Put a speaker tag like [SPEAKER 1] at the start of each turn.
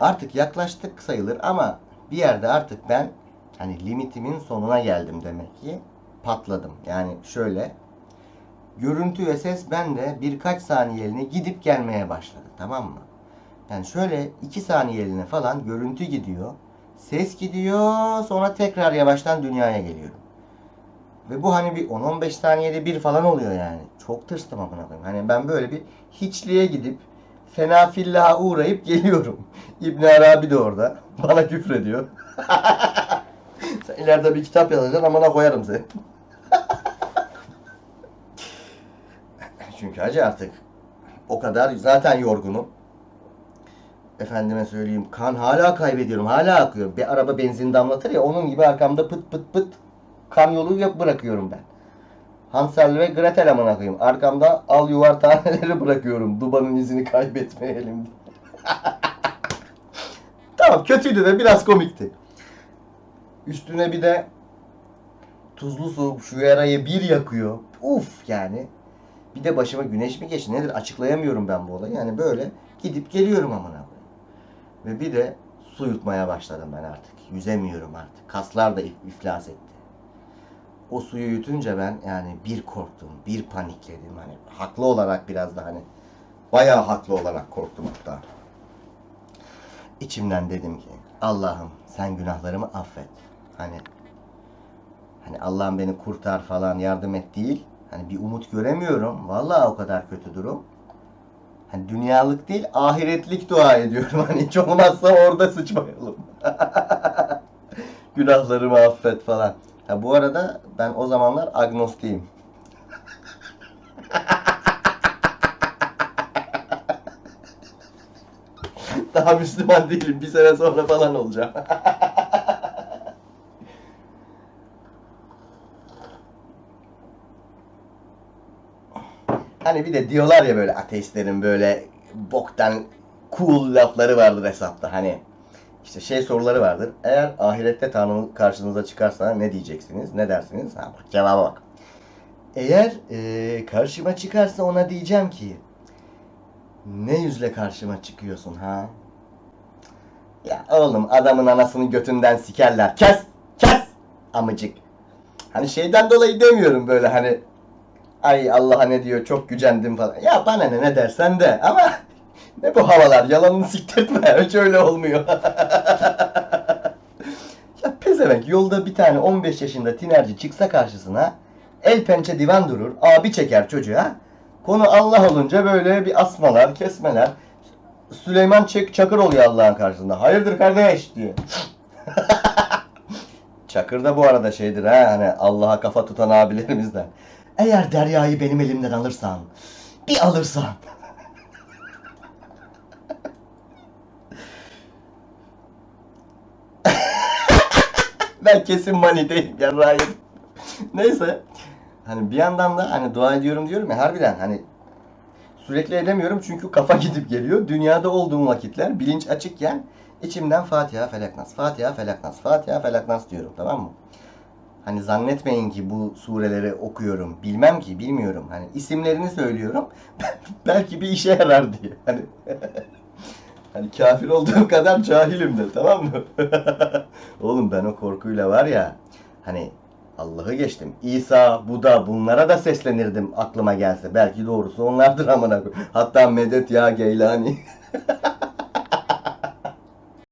[SPEAKER 1] Artık yaklaştık sayılır ama bir yerde artık ben hani limitimin sonuna geldim demek ki. Patladım. Yani şöyle görüntü ve ses bende birkaç saniyeliğine gidip gelmeye başladı. Tamam mı? Yani şöyle 2 saniyeliğine falan görüntü gidiyor. Ses gidiyor. Sonra tekrar yavaştan dünyaya geliyorum. Ve bu hani bir 10-15 saniyede bir falan oluyor yani. Çok tırstım amına koyayım. Hani ben böyle bir hiçliğe gidip fena fillaha uğrayıp geliyorum. İbn Arabi de orada. Bana küfrediyor. Sen ileride bir kitap yazacaksın amına koyarım seni. Çünkü hacı artık o kadar zaten yorgunum. Efendime söyleyeyim kan hala kaybediyorum. Hala akıyor. Bir araba benzin damlatır ya onun gibi arkamda pıt pıt pıt kan yolu bırakıyorum ben. Hansel ve Gretel amına koyayım. Arkamda al yuvar taneleri bırakıyorum. Dubanın izini kaybetmeyelim diye. tamam kötüydü de biraz komikti. Üstüne bir de tuzlu su şu yarayı bir yakıyor. Uf yani. Bir de başıma güneş mi geçti nedir açıklayamıyorum ben bu olayı. Yani böyle gidip geliyorum amına. Ve bir de su yutmaya başladım ben artık. Yüzemiyorum artık. Kaslar da if- iflas etti. O suyu yutunca ben yani bir korktum, bir panikledim. Hani haklı olarak biraz da hani bayağı haklı olarak korktum hatta. İçimden dedim ki Allah'ım sen günahlarımı affet. Hani hani Allah'ım beni kurtar falan yardım et değil. Hani bir umut göremiyorum. Vallahi o kadar kötü durum. Hani dünyalık değil ahiretlik dua ediyorum. Hani hiç olmazsa orada sıçmayalım. Günahlarımı affet falan. Ha, bu arada ben o zamanlar agnostiyim. Daha Müslüman değilim. Bir sene sonra falan olacağım. Hani bir de diyorlar ya böyle ateistlerin böyle boktan cool lafları vardır hesapta. Hani işte şey soruları vardır. Eğer ahirette Tanrı karşınıza çıkarsa ne diyeceksiniz? Ne dersiniz? Ha bak cevaba bak. Eğer eee, karşıma çıkarsa ona diyeceğim ki ne yüzle karşıma çıkıyorsun ha? Ya oğlum adamın anasını götünden sikerler. Kes! Kes! Amıcık. Hani şeyden dolayı demiyorum böyle hani ay Allah'a ne diyor çok gücendim falan. Ya bana ne ne dersen de ama ne bu havalar yalanını siktirtme hiç öyle olmuyor. ya pezevenk yolda bir tane 15 yaşında tinerci çıksa karşısına el pençe divan durur abi çeker çocuğa. Konu Allah olunca böyle bir asmalar kesmeler. Süleyman Çek Çakır oluyor Allah'ın karşısında. Hayırdır kardeş diye. Çakır da bu arada şeydir ha hani Allah'a kafa tutan abilerimizden. Eğer Derya'yı benim elimden alırsan, bir alırsan. Ben kesin manideyim yarrağıyım. Neyse. Hani bir yandan da hani dua ediyorum diyorum ya harbiden hani sürekli edemiyorum çünkü kafa gidip geliyor. Dünyada olduğum vakitler bilinç açıkken içimden Fatiha Felaknas, Fatiha Felaknas, Fatiha Felaknas diyorum tamam mı? Hani zannetmeyin ki bu sureleri okuyorum. Bilmem ki, bilmiyorum. Hani isimlerini söylüyorum. Belki bir işe yarar diye. Hani hani kafir olduğum kadar cahilim de tamam mı? Oğlum ben o korkuyla var ya hani Allah'ı geçtim. İsa, Buda bunlara da seslenirdim aklıma gelse. Belki doğrusu onlardır amına. Hatta medet ya Geylani.